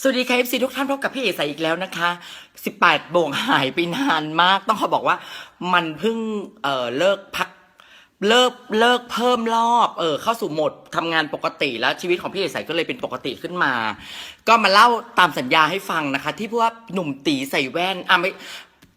สวัสดีค่ะ FC ทุกท่านพบกับพี่เอใสอีกแล้วนะคะ 18 โบ่งหายไปนานมาก ต้องขอบอกว่ามันเพิ่งเอ่อเลิกพักเลิกเลิกเพิ่มรอบเออเข้าสู่โหมดทำงานปกติแล้วชีวิตของพี่เอใสก็เลยเป็นปกติขึ้นมา ก็มาเล่าตามสัญญาให้ฟังนะคะ ที่พูดว่าหนุ่มตีใส่แว่นอะไม่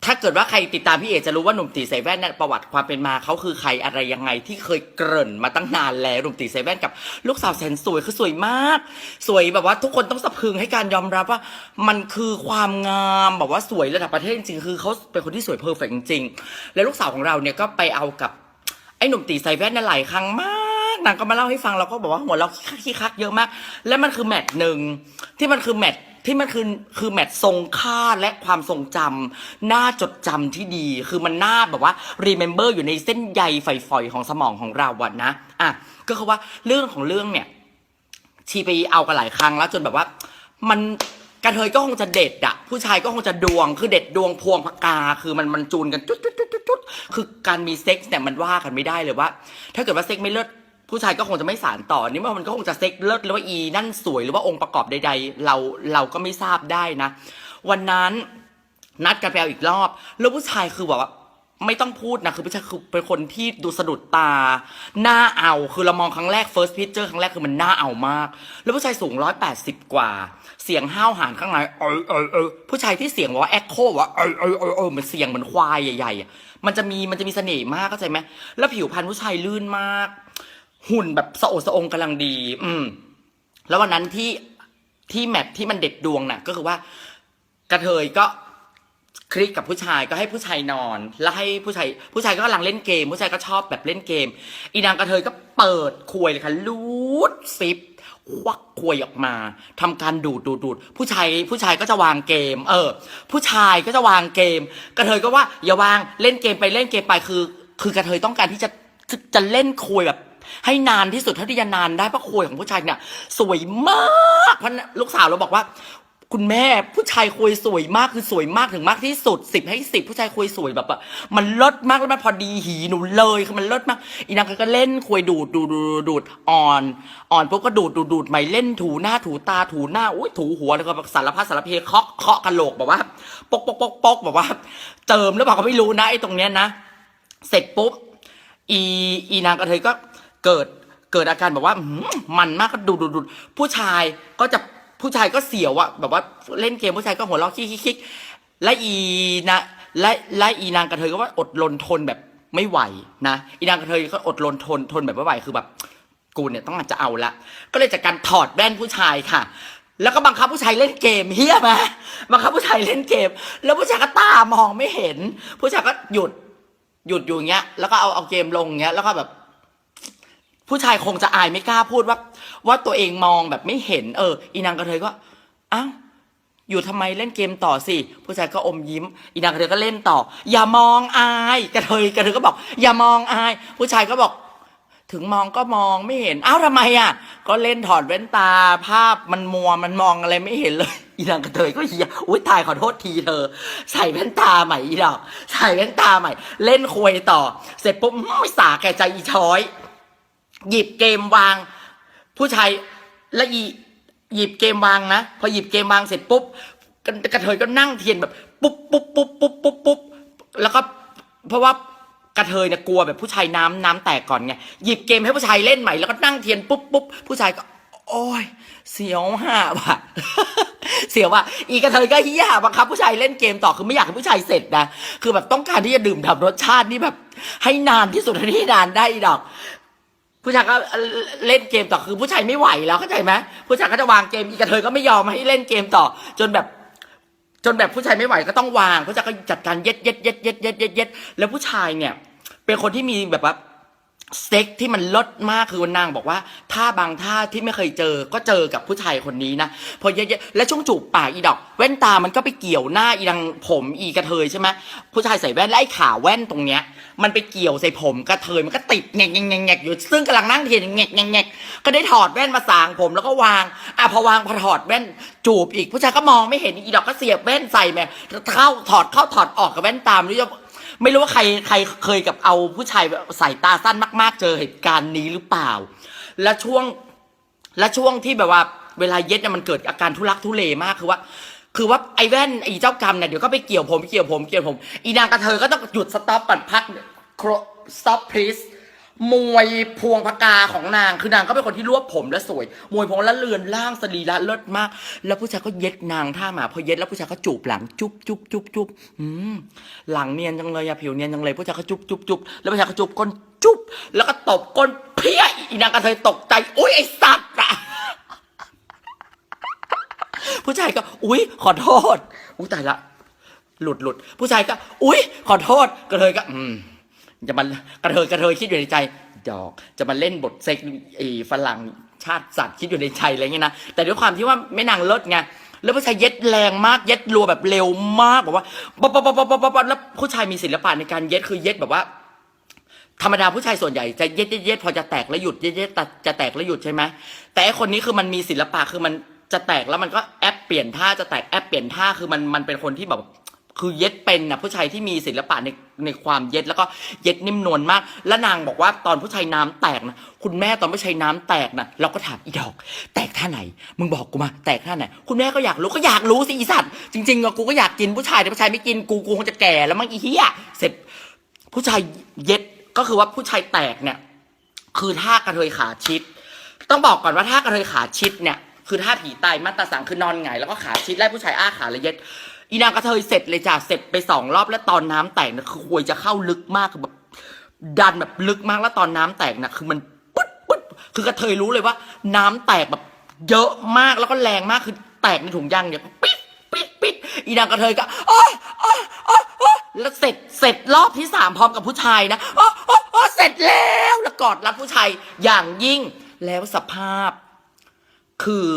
ถ้าเกิดว่าใครติดตามพี่เอจะรู้ว่าหนุ่มตีใส่แว่นนี่ยประวัติความเป็นมาเขาคือใครอะไรยังไงที่เคยเกริ่นมาตั้งนานแล้วหนุ่มตีใส่แว่นกับลูกสาวแสนสวยคือสวยมาก สวยแบบว่าทุกคนต้องสะพรึงให้การยอมรับว่า มันคือความงามแบบว่าสวยระดับประเทศจริงๆคือเขาเป็นคนที่สวยเพอร์เฟกจริงๆแล้วลูกสาวของเราเนี่ยก็ไปเอากับไอ้หนุ่มตีใส่แว่นน่ะหลายครั้งมากนางก็มาเล่าให้ฟังเราก็บอกว่าหัวเราะขี้คักเยอะมาก และมันคือแมตช์หนึ่งที่มันคือแมตช์ ที่มันคือคือแมตช์ทรงค่าและความทรงจำน่าจดจำที่ดี คือมันน่าแบบว่า remember อยู่ในเส้นใยฝอยๆของสมองของเราอะนะอะก็คือว่าเรื่องของเรื่องเนี่ย ชีไปเอากันหลายครั้งแล้วจนแบบว่า มันกระเทยก็คงจะเด็ดอะผู้ชายก็คงจะดวง คือเด็ดดวงพวงพกา คือมันมันจูนกันจุดจุดจุดจุดจุดคือการมีเซ็กซ์เนี่ยมันว่ากันไม่ได้เลยว่า ถ้าเกิดว่าเซ็กซ์ไม่เลิศ ผู้ชายก็คงจะไม่สารต่อนี่มันก็คงจะเซ็กซ์เลิศหรือว่าอีนั่นสวยหรือว่าองค์ประกอบใด ๆ เราเราก็ไม่ทราบได้นะ วันนั้นนัดกันไปเอาอีกรอบ แล้วผู้ชายคือแบบว่าไม่ต้องพูดนะคือผู้ชายคือเป็นคนที่ดูสะดุดตาหน้าเอาคือเรามองครั้งแรก first picture ครั้งแรกคือมันหน้าเอามาก แล้วผู้ชายสูงร้อยแปดสิบกว่า เสียงห้าวหาญข้างในเออเออเออผู้ชายที่เสียงว่าแอคโคว่าเออเออเออเออมันเสียงเหมือนควายใหญ่ๆมันจะมีมันจะมีเสน่ห์มากเข้าใจไหมแล้วผิวพรรณผู้ชายลื่นมาก หุ่นแบบสะโอดสะองกำลังดี อืม แล้ววันนั้นที่ที่แมทที่มันเด็ดดวงน่ะ ก็คือว่ากระเทยก็คลิกกับผู้ชายก็ให้ผู้ชายนอน แล้วให้ผู้ชายผู้ชายก็กำลังเล่นเกม ผู้ชายก็ชอบแบบเล่นเกม อีนางกระเทยก็เปิดควยเลยค่ะลูดซิปควักควยออกมาทำการดูดดูดดูดผู้ชายผู้ชายก็จะวางเกม เออ ผู้ชายก็จะวางเกม กระเทยก็ว่าอย่าวางเล่นเกมไปเล่นเกมไปคือ คือกระเทยต้องการที่จะจะจะเล่นควยแบบ ให้นานที่สุดเท่าที่จะนานได้เพราะควยของผู้ชายเนี่ย สวยมากเพราะลูกสาวเราบอกว่า คุณแม่ผู้ชายคุยสวยมากคือสวยมากถึงมากที่สุดสิบให้สิบผู้ชายคุยสวยแบบมันเลิศมากแล้วมันพอดีหีหนูเลยคือมันเลิศมาก อีนางก็เล่นคุยดูดดูดดูดูดอ่อน อ่อนปุ๊บก็ดูดดูดดูดใหม่เล่นถูหน้าถูตาถูหน้าอุ้ยถูหัวแล้วก็สารพัดสารเพเคาะเคาะกระโหลกแบบว่าปกปกปกปกแบบว่าเจิมหรือเปล่าก็ไม่รู้นะไอ้ตรงเนี้ยนะ เสร็จปุ๊บอีอีนางกระเทยก็ เกิดเกิดอาการแบบว่าหือมันมากก็ดูดดูดดูดผู้ชายก็จะผู้ชายก็เสียวอะแบบว่าเล่นเกมผู้ชายก็หัวเราะคิกคิกคิกและอีนะและและอีนางกระเทยก็ว่าอดรนทนแบบไม่ไหวนะอีนางกระเทยก็อดรนทนทนแบบไม่ไหวคือแบบกูเนี่ยต้องอาจจะเอาละก็เลยจากการถอดแว่นผู้ชายค่ะ แล้วก็บังคับผู้ชายเล่นเกมเฮียไหมบังคับผู้ชายเล่นเกม แล้วผู้ชายก็ตามองไม่เห็น ผู้ชายก็หยุดหยุดอยู่อย่างเงี้ยแล้วก็เอาเอาเกมลงเงี้ยแล้วก็แบบ ผู้ชายคงจะอายไม่กล้าพูดว่า ว่าตัวเองมองแบบไม่เห็น เออ อีนางกระเทยก็อ้าวอยู่ทำไมเล่นเกมต่อสิ ผู้ชายก็อมยิ้ม อีนางกระเทยก็เล่นต่อ อย่ามองอายกระเทยกระเทยก็บอก อย่ามองอาย ผู้ชายก็บอก ถึงมองก็มองไม่เห็นอ้าวทำไมอะ ก็เล่นถอดแว่นตา ภาพมันมัวมันมองอะไรไม่เห็นเลยอีนางกระเทยก็เฮียอุ้ยตายขอโทษทีเธอ ใส่แว่นตาใหม่อีดอกใส่แว่นตาใหม่ เล่นคุยต่อ เสร็จปุ๊บไม่สาแก่ใจอีช้อย หยิบเกมวาง ผู้ชายและอีหยิบเกมวางนะ พอหยิบเกมวางเสร็จปุ๊บกระกระเทยก็นั่งเทียนแบบ ปุ๊บปุ๊บปุ๊บปุ๊บปุ๊บปุ๊บแล้วก็เพราะว่ากระเทยเนี่ยกลัวแบบผู้ชายน้ำน้ำแตกก่อนไงหยิบเกมให้ผู้ชายเล่นใหม่แล้วก็นั่งเทียนปุ๊บปุ๊บผู้ชายก็ โอ้ย เสียวห่าว่ะเสียวว่ะอีกระเทยก็เฮียบังคับผู้ชายเล่นเกมต่อคือไม่อยากให้ผู้ชายเสร็จนะคือแบบต้องการที่จะดื่มด่ำรสชาตินี่แบบ ให้นานที่สุดเท่าที่นานได้ดอก ผู้ชายก็เล่นเกมต่อคือผู้ชายไม่ไหวแล้วเข้าใจไหมผู้ชายก็จะวางเกมอีกระเทยก็ไม่ยอมให้เล่นเกมต่อ จนแบบ จนแบบผู้ชายไม่ไหวก็ต้องวางผู้ชายก็จัดการเย็ดเย็ดเย็ดเย็ดเย็ดเย็ดเย็ดแล้วผู้ชายเนี่ย เป็นคนที่มีแบบว่า เซ็กที่มันลดมากคือนางบอกว่าท่าบางท่าที่ไม่เคยเจอก็เจอกับผู้ชายคนนี้นะพอเยอะๆและช่วงจูบปากอีดอก แว่นตามันก็ไปเกี่ยวหน้าอีดังผมอีกระเทยใช่ไหมผู้ชายใส่แว่นและไอ้ขาแว่นตรงเนี้ย มันไปเกี่ยวใส่ผมกระเทยมันก็ติดแงกแงกแงกอยู่ซึ่งกำลังนั่งเทียนแงกแงกก็ได้ถอดแว่นมาสางผมแล้วก็วางอะพอวางพอถอดแว่นจูบอีกผู้ชายก็มองไม่เห็นอีดอกก็เสียบแว่นใส่แม่เข้าถอดเข้าถอดออกกับแว่นตามรู้จะ ไม่รู้ว่าใครใครเคยกับเอาผู้ชายแบบสายตาสั้นมาก ๆ เจอเหตุการณ์นี้หรือเปล่า และช่วงและช่วงที่แบบว่าเวลาเย็ดเนี่ยมันเกิดอาการทุลักทุเลมากคือว่า คือว่าไอ้แว่นไอ้เจ้ากรรมเนี่ยเดี๋ยวก็ไปเกี่ยวผมเกี่ยวผมเกี่ยวผมอีนางกระเทยก็ต้องหยุดสต็อปก่อนพักสต็อปพีส มวยพวงพกาของนางคือนางก็เป็นคนที่รวบผมและสวย มวยพวงและเลือนล่างสรีระเลิศมาก แล้วผู้ชายก็เย็ดนางท่าหมาพอเย็ดแล้วผู้ชายก็จูบหลังจุ๊บจุ๊บจุ๊บจุ๊บอืมหลังเนียนจังเลยอะผิวเนียนจังเลยผู้ชายก็จุ๊บจุ๊บจุ๊บแล้วผู้ชายก็จูบก้นจุ๊บแล้วก็ตบก้นเพี้ยอีนางกระเทยตกใจอุ้ยไอ้สัตว์อะผู้ชายก็อุ๊ยขอโทษอุ้ยตายละ หลุดหลุดผู้ชายก็อุ๊ยขอโทษกระเทยก็ อืม จะมันกระเทยกระเทยคิดอยู่ในใจ ดอก จะมาเล่นบทเซ็กไอ้ฝรั่งชาติสัตว์คิดอยู่ในใจอะไรเงี้ยนะแต่ด้วยความที่ว่าไม่นางเลิศไงแล้วผู้ชายเย็ดแรงมากเย็ดรัวแบบเร็วมากแบบว่าป๊อปป๊อปป๊อปป๊อปป๊อปแล้วผู้ชายมีศิลปะในการเย็ดคือเย็ดแบบว่า ธรรมดาผู้ชายส่วนใหญ่จะเย็ดเย็ดพอจะแตกแล้วหยุดเย็ดเย็ดตัดจะแตกแล้วหยุดใช่ไหมแต่คนนี้คือมันมีศิลปะคือมันจะแตกแล้วมันก็แอปเปลี่ยนท่าจะแตกแอปเปลี่ยนท่าคือมันมันเป็นคนที่แบบ คือเย็ดเป็นนะผู้ชายที่มีศิลปะในในความเย็ดแล้วก็เย็ดนิ่มนวลมาก แล้วนางบอกว่าตอนผู้ชายน้ำแตกนะคุณแม่ตอนผู้ชายน้ำแตกนะเราก็ถามอีดอก แตกท่าไหน มึงบอกกูมาแตกท่าไหน คุณแม่ก็อยากรู้ก็อยากรู้สิอีสัตว์จริงๆอะกูก็อยากกินผู้ชายแต่ผู้ชายไม่กินกูกูคงจะแก่แล้วมั้งอีเหี้ยเสร็จผู้ชายเย็ดก็คือว่าผู้ชายแตกเนี่ย คือท่ากระเทยขาชิด ต้องบอกก่อนว่าท่ากระเทยขาชิดเนี่ยคือท่าผีตายมัตตาสังคือนอนหงายแล้วก็ขาชิดไล่ผู้ชายอ้าขาเลยเย็ด อีนางกระเทยเสร็จเลยจ้ะเสร็จไปสองรอบแล้วตอนน้ำแตกนี่ยคือควยจะเข้าลึกมากคือแบบดันแบบลึกมากแล้วตอนน้ำแตกนะคือมันปึ๊ดปึ๊ดคือกระเทยรู้เลยว่า น้ำแตกแบบเยอะมากแล้วก็แรงมากคือแตกในถุงยางเนี่ยปิดปิดปิดอีนางกระเทยก็อ๊ยโอ๊ยอ๊ยโอ๊ยแล้วเสร็จเสร็จรอบที่สามพร้อมกับผู้ชายนะอ๊ยโอ๊ยโอ๊ยเสร็จแล้วแล้วกอดรัดผู้ชายอย่างยิ่งแล้วสภาพ คือ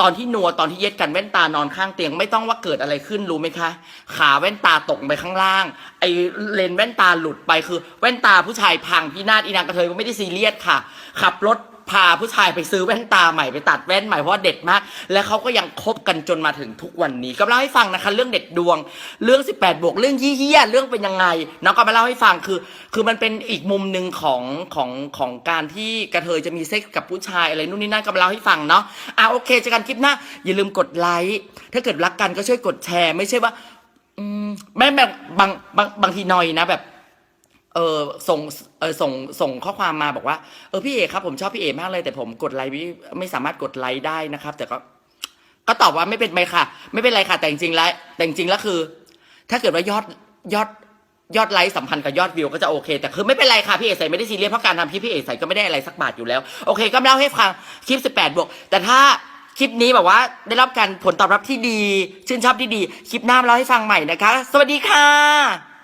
ตอนที่นัวตอนที่เย็ดกันแว่นตานอนข้างเตียงไม่ต้องว่าเกิดอะไรขึ้นรู้ไหมคะ ขาแว่นตาตกไปข้างล่าง ไอเลนแว่นตาหลุดไปคือ แว่นตาผู้ชายพังพี่นาฏอีนางกระเทยก็ไม่ได้ซีเรียสค่ะ ขับรถ พาผู้ชายไปซื้อแว่นตาใหม่ไปตัดแว่นใหม่เพราะว่าเด็ดมาก และเขาก็ยังคบกันจนมาถึงทุกวันนี้ก็เล่าให้ฟังนะคะเรื่องเด็ดดวง เรื่อง 18 บวกเรื่องยี่เยี่ยเรื่องเป็นยังไงน้องก็มาเล่าให้ฟังคือ คือมันเป็นอีกมุมหนึ่งของของของการที่กระเทยจะมีเซ็กส์กับผู้ชายอะไรนู่นนี่นั่นก็มาเล่าให้ฟังเนาะอะโอเคเจอกันคลิปหน้าอย่าลืมกดไลค์ถ้าเกิดรักกันก็ช่วยกดแชร์ ไม่ใช่ว่า อืมแม่แบบบางบางบางทีนอยนะแบบ เออส่งเออส่งส่งข้อความมาบอกว่าเออพี่เอกครับผมชอบพี่เอกมากเลยแต่ผมกดไลค์ไม่ไม่สามารถกดไลค์ได้นะครับ แต่ก็ก็ตอบว่าไม่เป็นไรค่ะ ไม่เป็นไรค่ะ แต่จริงๆแล้วแต่จริงๆแล้วคือ ถ้าเกิดว่ายอดยอดยอดไลค์สัมพันธ์กับยอดวิวก็จะโอเค แต่คือไม่เป็นไรค่ะพี่เอกใส่ไม่ได้ซีเรียสเพราะการทำคลิปพี่เอกใส่ก็ไม่ได้อะไรสักบาทอยู่แล้วโอเค ก็เล่าให้ฟังคลิป 18 บวก แต่ถ้าคลิปนี้แบบว่าได้รับการผลตอบรับที่ดี ชื่นชอบที่ดี คลิปหน้ามาเล่าให้ฟังใหม่นะคะ สวัสดีค่ะ